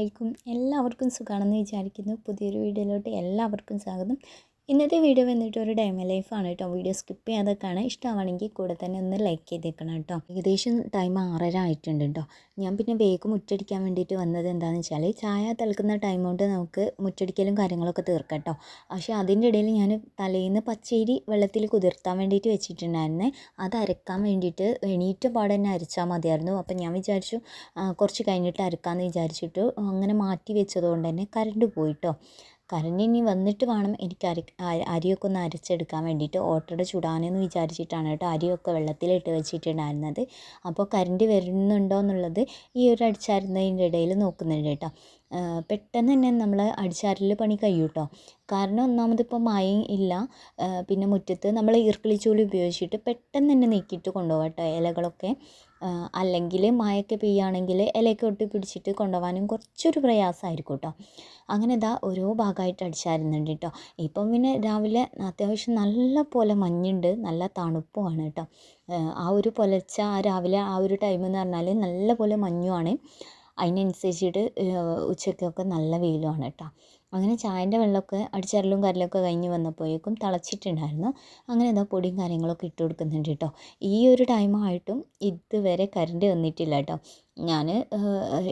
അലൈക്കും എല്ലാവർക്കും സുഖമാണെന്ന് വിചാരിക്കുന്നു. പുതിയൊരു വീഡിയോയിലോട്ട് എല്ലാവർക്കും സ്വാഗതം. ഇന്നത്തെ വീഡിയോ വന്നിട്ട് ഒരു ഡൈമ ലൈഫാണ് കേട്ടോ വീഡിയോ സ്കിപ്പ് ചെയ്യാതെ കാണാൻ ഇഷ്ടമാണെങ്കിൽ കൂടെ തന്നെ ഒന്ന് ലൈക്ക് ചെയ്തേക്കണം കേട്ടോ ഏകദേശം ടൈം ആറര ആയിട്ടുണ്ട് കേട്ടോ ഞാൻ പിന്നെ വേഗം മുറ്റടിക്കാൻ വേണ്ടിയിട്ട് വന്നത് എന്താണെന്ന് വെച്ചാൽ ചായ തിളക്കുന്ന ടൈം കൊണ്ട് നമുക്ക് മുറ്റടിക്കലും കാര്യങ്ങളൊക്കെ തീർക്കാം കേട്ടോ പക്ഷേ അതിന്റെ ഇടയിൽ ഞാൻ തലേന്ന് പച്ചരി വെള്ളത്തിൽ കുതിർത്താൻ വേണ്ടിയിട്ട് വെച്ചിട്ടുണ്ടായിരുന്നേ. അത് അരക്കാൻ വേണ്ടിയിട്ട് എണീറ്റ പാടെ തന്നെ അരച്ചാൽ മതിയായിരുന്നു. അപ്പം ഞാൻ വിചാരിച്ചു കുറച്ച് കഴിഞ്ഞിട്ട് അരക്കാമെന്ന് വിചാരിച്ചിട്ട് അങ്ങനെ മാറ്റി വെച്ചതുകൊണ്ട് തന്നെ കറണ്ട് പോയിട്ടോ കറണ്ട് ഇനി വന്നിട്ട് വേണം എനിക്ക് അരി അരിയൊക്കെ ഒന്ന് അരച്ചെടുക്കാൻ വേണ്ടിയിട്ട്. ഓട്ടട ചുടാനെന്ന് വിചാരിച്ചിട്ടാണ് കേട്ടോ അരിയൊക്കെ വെള്ളത്തിലിട്ട് വെച്ചിട്ടുണ്ടായിരുന്നത്. അപ്പോൾ കറണ്ട് വരുന്നുണ്ടോ എന്നുള്ളത് ഈ ഒരു അടിച്ചാരുന്നതിന്റെ ഇടയിൽ നോക്കുന്നുണ്ട് കേട്ടോ. പെട്ടെന്ന് തന്നെ നമ്മൾ അടിച്ചാരൽ പണി കഴിയും കേട്ടോ. കാരണം ഒന്നാമത് ഇപ്പോൾ ഇല്ല. പിന്നെ മുറ്റത്ത് നമ്മൾ ഈർക്കിളിച്ചൂൽ ഉപയോഗിച്ചിട്ട് പെട്ടെന്ന് തന്നെ നീക്കിയിട്ട് കൊണ്ടുപോകാം കേട്ടോ ഇലകളൊക്കെ. അല്ലെങ്കിൽ മഴയൊക്കെ പെയ്യുകയാണെങ്കിൽ ഇലയൊക്കെ ഒട്ടി പിടിച്ചിട്ട് കൊണ്ടുപോകാനും കുറച്ചൊരു പ്രയാസമായിരിക്കും കേട്ടോ അങ്ങനെ ഇതാ ഓരോ ഭാഗമായിട്ട് അടിച്ചായിരുന്നുണ്ട് കേട്ടോ ഇപ്പം പിന്നെ രാവിലെ അത്യാവശ്യം നല്ല പോലെ മഞ്ഞുണ്ട് നല്ല തണുപ്പുമാണ് കേട്ടോ ആ ഒരു പുലർച്ച ആ രാവിലെ ആ ഒരു ടൈം എന്ന് പറഞ്ഞാൽ നല്ല പോലെ മഞ്ഞുമാണ്. അതിനനുസരിച്ചിട്ട് ഉച്ചയ്ക്കൊക്കെ നല്ല വെയിലുമാണ് കേട്ടോ അങ്ങനെ ചായന്റെ വെള്ളമൊക്കെ അടിച്ചരലും കരലൊക്കെ കഴിഞ്ഞ് വന്നപ്പോഴേക്കും തിളച്ചിട്ടുണ്ടായിരുന്നു. അങ്ങനെ എന്താ പൊടിയും കാര്യങ്ങളൊക്കെ ഇട്ട് കൊടുക്കുന്നുണ്ട് കേട്ടോ. ഈ ഒരു ടൈമായിട്ടും ഇതുവരെ കറണ്ട് വന്നിട്ടില്ല കേട്ടോ. ഞാൻ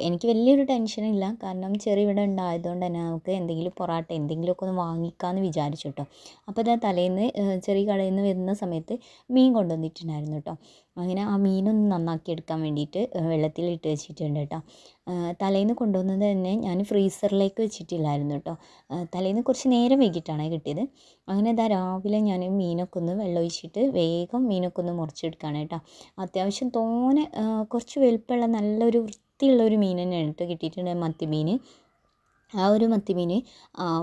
എനിക്ക് വലിയൊരു ടെൻഷനില്ല കാരണം ചെറിയ ഉണ്ടായത് ഉണ്ടായതുകൊണ്ട് തന്നെ നമുക്ക് എന്തെങ്കിലും പൊറാട്ട എന്തെങ്കിലുമൊക്കെ ഒന്ന് വാങ്ങിക്കാമെന്ന് വിചാരിച്ചു കേട്ടോ അപ്പോൾ ഞാൻ തലേന്ന് ചെറിയ കടയിൽ നിന്ന് വരുന്ന സമയത്ത് മീൻ കൊണ്ടുവന്നിട്ടുണ്ടായിരുന്നു കേട്ടോ. അങ്ങനെ ആ മീനൊന്ന് നന്നാക്കി എടുക്കാൻ വേണ്ടിയിട്ട് വെള്ളത്തിലിട്ട് വെച്ചിട്ടുണ്ട് കേട്ടോ. തലേന്ന് കൊണ്ടുവന്നത് തന്നെ ഞാൻ ഫ്രീസറിലേക്ക് വെച്ചിട്ടില്ലായിരുന്നു കേട്ടോ. തലേന്ന് കുറച്ച് നേരം വൈകിട്ടാണ് കിട്ടിയത്. അങ്ങനെ ഇതാ രാവിലെ ഞാൻ മീനൊക്കെ ഒന്ന് വെള്ളമൊഴിച്ചിട്ട് വേഗം മീനൊക്കെ ഒന്ന് മുറിച്ചെടുക്കുകയാണ് കേട്ടോ. അത്യാവശ്യം തോനെ കുറച്ച് വലുപ്പമുള്ള നല്ലൊരു വൃത്തിയുള്ളൊരു മീൻ തന്നെയാണ് കേട്ടോ കിട്ടിയിട്ടുണ്ടായത് മത്തി മീൻ ആ ഒരു മത്തി മീൻ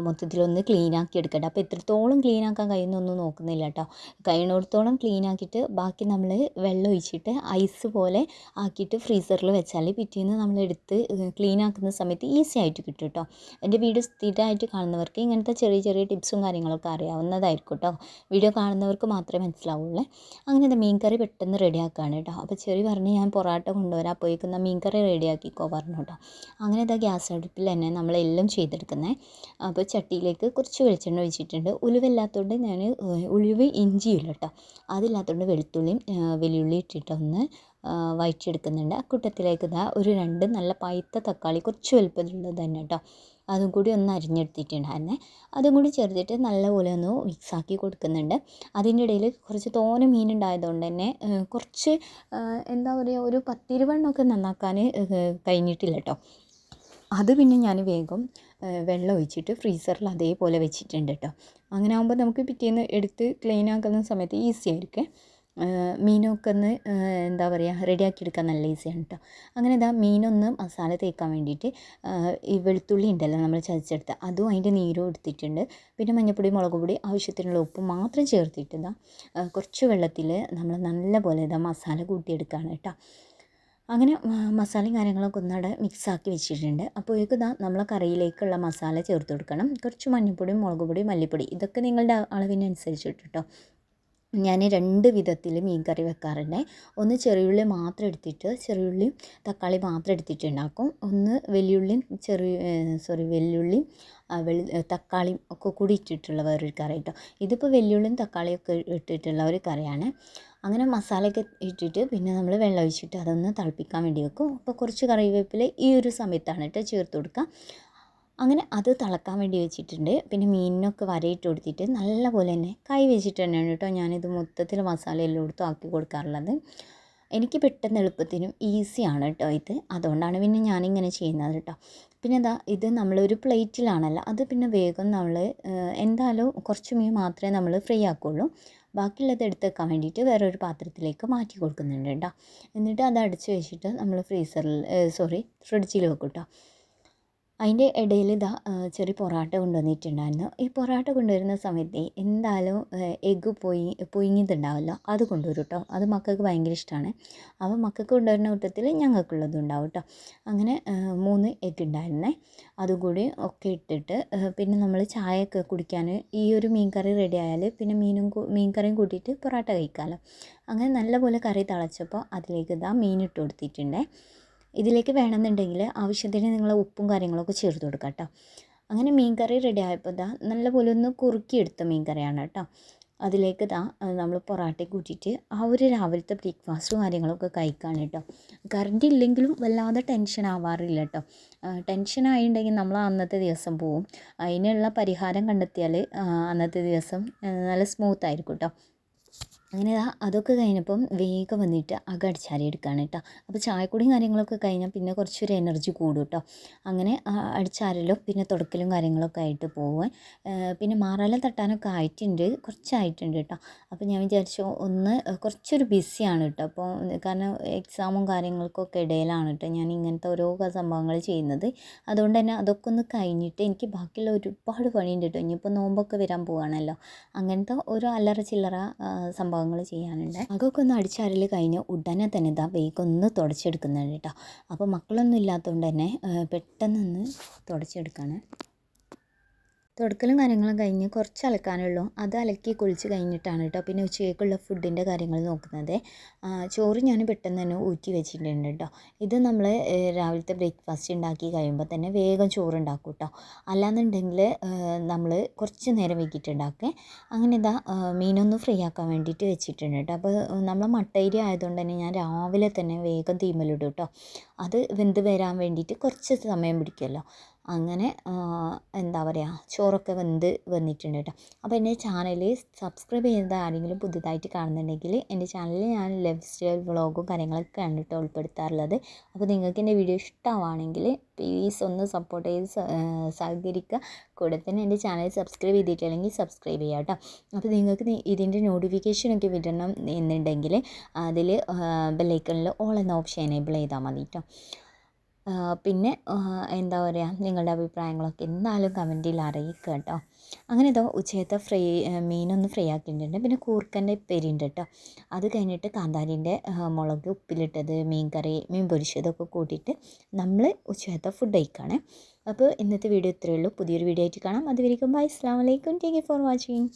മൊത്തത്തിലൊന്ന് ക്ലീനാക്കി എടുക്കട്ടെ. അപ്പോൾ എത്രത്തോളം ക്ലീനാക്കാൻ കഴിയുന്നൊന്നും നോക്കുന്നില്ല കേട്ടോ കഴിയുന്നിടത്തോളം ക്ലീനാക്കിയിട്ട് ബാക്കി നമ്മൾ വെള്ളം ഒഴിച്ചിട്ട് ഐസ് പോലെ ആക്കിയിട്ട് ഫ്രീസറിൽ വെച്ചാൽ പിറ്റേന്ന് നമ്മൾ എടുത്ത് ക്ലീൻ ആക്കുന്ന സമയത്ത് ഈസി ആയിട്ട് കിട്ടും കേട്ടോ എന്റെ വീഡിയോ സ്ഥിരമായിട്ട് കാണുന്നവർക്ക് ഇങ്ങനത്തെ ചെറിയ ചെറിയ ടിപ്സും കാര്യങ്ങളൊക്കെ അറിയാവുന്നതായിരിക്കും കേട്ടോ വീഡിയോ കാണുന്നവർക്ക് മാത്രമേ മനസ്സിലാവുള്ളൂ. അങ്ങനെ മീൻ കറി പെട്ടെന്ന് റെഡിയാക്കുകയാണ് കേട്ടോ അപ്പോൾ ചെറിയ പറഞ്ഞ് ഞാൻ പൊറാട്ട കൊണ്ടുവരാം പോയിക്കുന്ന മീൻ കറി റെഡിയാക്കിക്കോ പറഞ്ഞു കേട്ടോ അങ്ങനെ ഇതാ ഗ്യാസ് അടുപ്പിൽ തന്നെ നമ്മളെല്ലാം ചെയ്തെടുക്കുന്നത് അപ്പോൾ ചട്ടിയിലേക്ക് കുറച്ച് വെളിച്ചെണ്ണ ഒഴിച്ചിട്ടുണ്ട്. ഉലുവില്ലാത്തതുകൊണ്ട് ഞാൻ ഉലുവ ഇഞ്ചിയില്ല കേട്ടോ അതില്ലാത്തതുകൊണ്ട് വെളുത്തുള്ളിയും വലിയുള്ളി ഇട്ടിട്ടൊന്ന് ഇട്ടിട്ട് ഒന്ന് ആ, കൂട്ടത്തിലേക്ക് ഇതാ ഒരു രണ്ട് നല്ല പഴുത്ത തക്കാളി കുറച്ച് വലുപ്പത്തിലുള്ളത് തന്നെ കേട്ടോ അതും കൂടി ഒന്ന് അരിഞ്ഞെടുത്തിട്ടുണ്ടായിരുന്നേ. അതും കൂടി ചേർത്തിട്ട് നല്ലപോലെ ഒന്ന് മിക്സാക്കി കൊടുക്കുന്നുണ്ട്. അതിന്റെ ഇടയിൽ കുറച്ച് തോന മീൻ ഉണ്ടായതുകൊണ്ട് തന്നെ കുറച്ച് എന്താ പറയുക ഒരു പത്തിരുവണ്ണമൊക്കെ നന്നാക്കാൻ കഴിഞ്ഞിട്ടില്ല കേട്ടോ അത് പിന്നെ ഞാൻ വേഗം വെള്ളം ഒഴിച്ചിട്ട് ഫ്രീസറിൽ അതേപോലെ വെച്ചിട്ടുണ്ട് കേട്ടോ അങ്ങനെ ആകുമ്പോൾ നമുക്ക് പിറ്റേന്ന് എടുത്ത് ക്ലീൻ ആക്കുന്ന സമയത്ത് ഈസി ആയിരിക്കും. മീനൊക്കെ ഒന്ന് എന്താ പറയുക റെഡിയാക്കി എടുക്കാൻ നല്ല ഈസിയാണ് കേട്ടോ അങ്ങനെ ഇതാ മീനൊന്ന് മസാല തേക്കാൻ വേണ്ടിയിട്ട് ഈ വെളുത്തുള്ളി ഉണ്ടല്ലോ നമ്മൾ ചതച്ചെടുത്ത അതും അതിന്റെ നീരും എടുത്തിട്ടുണ്ട്. പിന്നെ മഞ്ഞൾപ്പൊടി മുളക് പൊടി ആവശ്യത്തിനുള്ള ഉപ്പ് മാത്രം ചേർത്തിട്ട് ഇതാ കുറച്ച് വെള്ളത്തിൽ നമ്മൾ നല്ല പോലെ ഇതാ മസാല കൂട്ടിയെടുക്കുകയാണ് കേട്ടോ അങ്ങനെ മസാലയും കാര്യങ്ങളൊക്കെ ഒന്നവിടെ മിക്സാക്കി വെച്ചിട്ടുണ്ട്. അപ്പോഴേക്കും ഇതാ നമ്മൾ കറിയിലേക്കുള്ള മസാല ചേർത്ത് കൊടുക്കണം. കുറച്ച് മഞ്ഞൾപ്പൊടിയും മുളക് പൊടി മല്ലിപ്പൊടി ഇതൊക്കെ നിങ്ങളുടെ അളവിനനുസരിച്ചിട്ട് കേട്ടോ ഞാൻ രണ്ട് വിധത്തിൽ മീൻ കറി വെക്കാറുണ്ട്. ഒന്ന് ചെറിയുള്ളി മാത്രം എടുത്തിട്ട് ചെറിയുള്ളിയും തക്കാളി മാത്രം എടുത്തിട്ട് ഉണ്ടാക്കും ഒന്ന് വലിയുള്ളിയും ചെറിയ സോറി വെല്ലുള്ളിയും വെളി തക്കാളിയും ഒക്കെ കൂടി ഇട്ടിട്ടുള്ള വേറൊരു കറി കേട്ടോ ഇതിപ്പോൾ വെല്ലുള്ളിയും തക്കാളിയും ഒക്കെ ഇട്ടിട്ടുള്ള ഒരു കറിയാണ്. അങ്ങനെ മസാലയൊക്കെ ഇട്ടിട്ട് പിന്നെ നമ്മൾ വെള്ളം ഒഴിച്ചിട്ട് അതൊന്ന് തിളപ്പിക്കാൻ വേണ്ടി വെക്കും. അപ്പോൾ കുറച്ച് കറിവേപ്പില ഈ ഒരു സമയത്താണ് കേട്ടോ ചേർത്ത് കൊടുക്കുക അങ്ങനെ അത് തിളക്കാൻ വേണ്ടി വെച്ചിട്ടുണ്ട്. പിന്നെ മീനിനൊക്കെ വരയിട്ട് കൊടുത്തിട്ട് നല്ല പോലെ തന്നെ കൈ വെച്ചിട്ട് തന്നെയാണ് കേട്ടോ ഞാനിത് മൊത്തത്തിൽ മസാല എല്ലായിടത്തും ആക്കി കൊടുക്കാറുള്ളത്. എനിക്ക് പെട്ടെന്ന് എളുപ്പത്തിനും ഈസിയാണ് കേട്ടോ ഇത്. അതുകൊണ്ടാണ് പിന്നെ ഞാനിങ്ങനെ ചെയ്യുന്നത് കേട്ടോ. പിന്നെ എന്താ ഇത് നമ്മളൊരു പ്ലേറ്റിലാണല്ലോ അത് പിന്നെ വേഗം നമ്മൾ എന്തായാലും കുറച്ച് മീൻ മാത്രമേ നമ്മൾ ഫ്രൈ ആക്കുള്ളൂ. ബാക്കിയുള്ളത് എടുത്ത് വെക്കാൻ വേണ്ടിയിട്ട് വേറൊരു പാത്രത്തിലേക്ക് മാറ്റി കൊടുക്കുന്നുണ്ട് കേട്ടോ എന്നിട്ട് അത് അടച്ച് വെച്ചിട്ട് നമ്മൾ ഫ്രീസറിൽ സോറി ഫ്രിഡ്ജിൽ വെക്കും കേട്ടോ അതിന്റെ ഇടയിൽ ഇതാ ചെറിയ പൊറാട്ട കൊണ്ടുവന്നിട്ടുണ്ടായിരുന്നു. ഈ പൊറാട്ട കൊണ്ടുവരുന്ന സമയത്ത് എന്തായാലും എഗ്ഗ് പൊയി പൊയിഞ്ഞതുണ്ടാവുമല്ലോ അത് കൊണ്ടുവരും കേട്ടോ. അത് മക്കൾക്ക് ഭയങ്കര ഇഷ്ടമാണ്. അപ്പോൾ മക്കൾക്ക് കൊണ്ടുവരുന്ന കൂട്ടത്തിൽ ഞങ്ങൾക്കുള്ളതും ഉണ്ടാവും കേട്ടോ. അങ്ങനെ മൂന്ന് എഗ്ഗ് ഉണ്ടായിരുന്നേ. അതുകൂടി ഒക്കെ ഇട്ടിട്ട് പിന്നെ നമ്മൾ ചായയൊക്കെ കുടിക്കാൻ ഈ ഒരു മീൻ കറി റെഡി ആയാൽ പിന്നെ മീനും മീൻ കറിയും കൂട്ടിയിട്ട് പൊറാട്ട കഴിക്കാമല്ലോ. അങ്ങനെ നല്ലപോലെ കറി തിളച്ചപ്പോൾ അതിലേക്ക് ഇതാ മീൻ ഇട്ട് കൊടുത്തിട്ടുണ്ടേ. ഇതിലേക്ക് വേണമെന്നുണ്ടെങ്കിൽ ആവശ്യത്തിന് നിങ്ങൾ ഉപ്പും കാര്യങ്ങളൊക്കെ ചേർത്ത് കൊടുക്കാം കേട്ടോ. അങ്ങനെ മീൻ കറി റെഡി ആയപ്പോൾ ഇതാ നല്ലപോലെ ഒന്ന് കുറുക്കിയെടുത്ത മീൻ കറിയാണ് കേട്ടോ. അതിലേക്ക് ഇതാ നമ്മൾ പൊറാട്ടയ്ക്ക് കൂട്ടിയിട്ട് ആ ഒരു രാവിലത്തെ ബ്രേക്ക്ഫാസ്റ്റും കാര്യങ്ങളൊക്കെ കഴിക്കാണ് കേട്ടോ. കറണ്ട് ഇല്ലെങ്കിലും വല്ലാതെ ടെൻഷൻ ആവാറില്ല കേട്ടോ. ടെൻഷൻ ആയിട്ടുണ്ടെങ്കിൽ നമ്മൾ അന്നത്തെ ദിവസം പോവും. അതിനുള്ള പരിഹാരം കണ്ടെത്തിയാൽ അന്നത്തെ ദിവസം നല്ല സ്മൂത്ത് ആയിരിക്കും കേട്ടോ. അങ്ങനെ അതൊക്കെ കഴിഞ്ഞപ്പം വേഗം വന്നിട്ട് അകം അടിച്ചാരി എടുക്കുകയാണ് കേട്ടോ. അപ്പോൾ ചായക്കുടിയും കാര്യങ്ങളൊക്കെ കഴിഞ്ഞാൽ പിന്നെ കുറച്ചൊരു എനർജി കൂടും കേട്ടോ. അങ്ങനെ അടിച്ചാരലും പിന്നെ തുടക്കലും കാര്യങ്ങളൊക്കെ ആയിട്ട് പോവാൻ. പിന്നെ മാറാല തട്ടാനൊക്കെ ആയിട്ടുണ്ട്. കുറച്ചായിട്ടുണ്ട് കേട്ടോ. അപ്പോൾ ഞാൻ വിചാരിച്ചു ഒന്ന് കുറച്ചൊരു ബിസിയാണ് കേട്ടോ. അപ്പോൾ കാരണം എക്സാമും കാര്യങ്ങൾക്കൊക്കെ ഇടയിലാണ് കേട്ടോ ഞാൻ ഇങ്ങനത്തെ ഓരോ സംഭവങ്ങൾ ചെയ്യുന്നത്. അതുകൊണ്ട് തന്നെ അതൊക്കെ ഒന്ന് കഴിഞ്ഞിട്ട് എനിക്ക് ബാക്കിയുള്ള ഒരുപാട് പണിയുണ്ട് കേട്ടോ. ഇനിയിപ്പോൾ നോമ്പൊക്കെ വരാൻ പോവുകയാണല്ലോ അങ്ങനത്തെ ഓരോ അല്ലറ ചില്ലറ സംഭവങ്ങൾ ചെയ്യാനുണ്ട്. അതൊക്കെ ഒന്ന് അടിച്ചാരൽ കഴിഞ്ഞ് ഉടനെ തന്നെ ഇതാ വേഗം ഒന്ന് തുടച്ചെടുക്കുന്നുണ്ട് കേട്ടോ. അപ്പോൾ മക്കളൊന്നും ഇല്ലാത്തതുകൊണ്ട് തന്നെ പെട്ടെന്നൊന്ന് തുടച്ചെടുക്കുകയാണ് തുടക്കലും കാര്യങ്ങളും കഴിഞ്ഞ് കുറച്ച് അലക്കാനുള്ളൂ അത് അലക്കി കുളിച്ച് കഴിഞ്ഞിട്ടാണ് കേട്ടോ പിന്നെ ഉച്ചയ്ക്കുള്ള ഫുഡിന്റെ കാര്യങ്ങൾ നോക്കുന്നത്. ചോറ് ഞാൻ പെട്ടെന്ന് തന്നെ ഊറ്റി വെച്ചിട്ടുണ്ട് കേട്ടോ. ഇത് നമ്മൾ രാവിലത്തെ ബ്രേക്ക്ഫാസ്റ്റ് ഉണ്ടാക്കി കഴിയുമ്പോൾ തന്നെ വേഗം ചോറ് ഉണ്ടാക്കും കേട്ടോ. അല്ലാന്നുണ്ടെങ്കിൽ നമ്മൾ കുറച്ച് നേരം വെക്കിയിട്ടുണ്ടാക്കേ അങ്ങനെ ഇതാ മീനൊന്ന് ഫ്രീ ആക്കാൻ വേണ്ടിയിട്ട് വെച്ചിട്ടുണ്ട് കേട്ടോ. അപ്പോൾ നമ്മൾ മട്ടയിരി ആയതുകൊണ്ട് തന്നെ ഞാൻ രാവിലെ തന്നെ വേഗം തീമലിടും കേട്ടോ. അത് വെന്ത് വരാൻ വേണ്ടിയിട്ട് കുറച്ച് സമയം പിടിക്കുമല്ലോ. അങ്ങനെ എന്താ പറയുക ചോറൊക്കെ വെന്ത് വന്നിട്ടുണ്ട് കേട്ടോ. അപ്പോൾ എന്റെ ചാനൽ സബ്സ്ക്രൈബ് ചെയ്യുന്നത് ആരെങ്കിലും പുതുതായിട്ട് കാണുന്നുണ്ടെങ്കിൽ എന്റെ ചാനലിൽ ഞാൻ ലൈഫ് സ്റ്റൈൽ വ്ളോഗും കാര്യങ്ങളൊക്കെ കണ്ടിട്ട് ഉൾപ്പെടുത്താറുള്ളത്. അപ്പോൾ നിങ്ങൾക്ക് എന്റെ വീഡിയോ ഇഷ്ടമാണെങ്കിൽ പ്ലീസ് ഒന്ന് സപ്പോർട്ട് ചെയ്ത് സഹകരിക്കുക. കൂടെ തന്നെ എന്റെ ചാനൽ സബ്സ്ക്രൈബ് ചെയ്തിട്ടില്ലെങ്കിൽ സബ്സ്ക്രൈബ് ചെയ്യുക കേട്ടോ. അപ്പോൾ നിങ്ങൾക്ക് ഇതിന്റെ നോട്ടിഫിക്കേഷനൊക്കെ വിടണം എന്നുണ്ടെങ്കിൽ അതിൽ ബെല്ലൈക്കണിൽ ഓൾ എന്ന ഓപ്ഷൻ എനേബിൾ ചെയ്താൽ മതി കേട്ടോ. പിന്നെ എന്താ പറയുക നിങ്ങളുടെ അഭിപ്രായങ്ങളൊക്കെ എന്നാലും കമന്റിൽ അറിയിക്കുക കേട്ടോ. അങ്ങനെ ഇതോ ഉച്ചയത്തെ ഫ്രൈ മീനൊന്ന് ഫ്രൈ ആക്കിയിട്ടുണ്ട്. പിന്നെ കൂർക്കന്റെ പെരിയുണ്ട് കേട്ടോ. അത് കഴിഞ്ഞിട്ട് കാന്താരിന്റെ മുളക് ഉപ്പിലിട്ടത് മീൻ കറി മീൻ പൊരിച്ചതൊക്കെ കൂട്ടിയിട്ട് നമ്മൾ ഉച്ചയത്തെ ഫുഡ് കഴിക്കുകയാണ് അപ്പോൾ ഇന്നത്തെ വീഡിയോ ഇത്രയേ ഉള്ളൂ. പുതിയൊരു വീഡിയോ ആയിട്ട് കാണാം. അതുവരെയും ബൈ അസ്സാം വലൈക്കും യു ഫോർ വാച്ചിങ്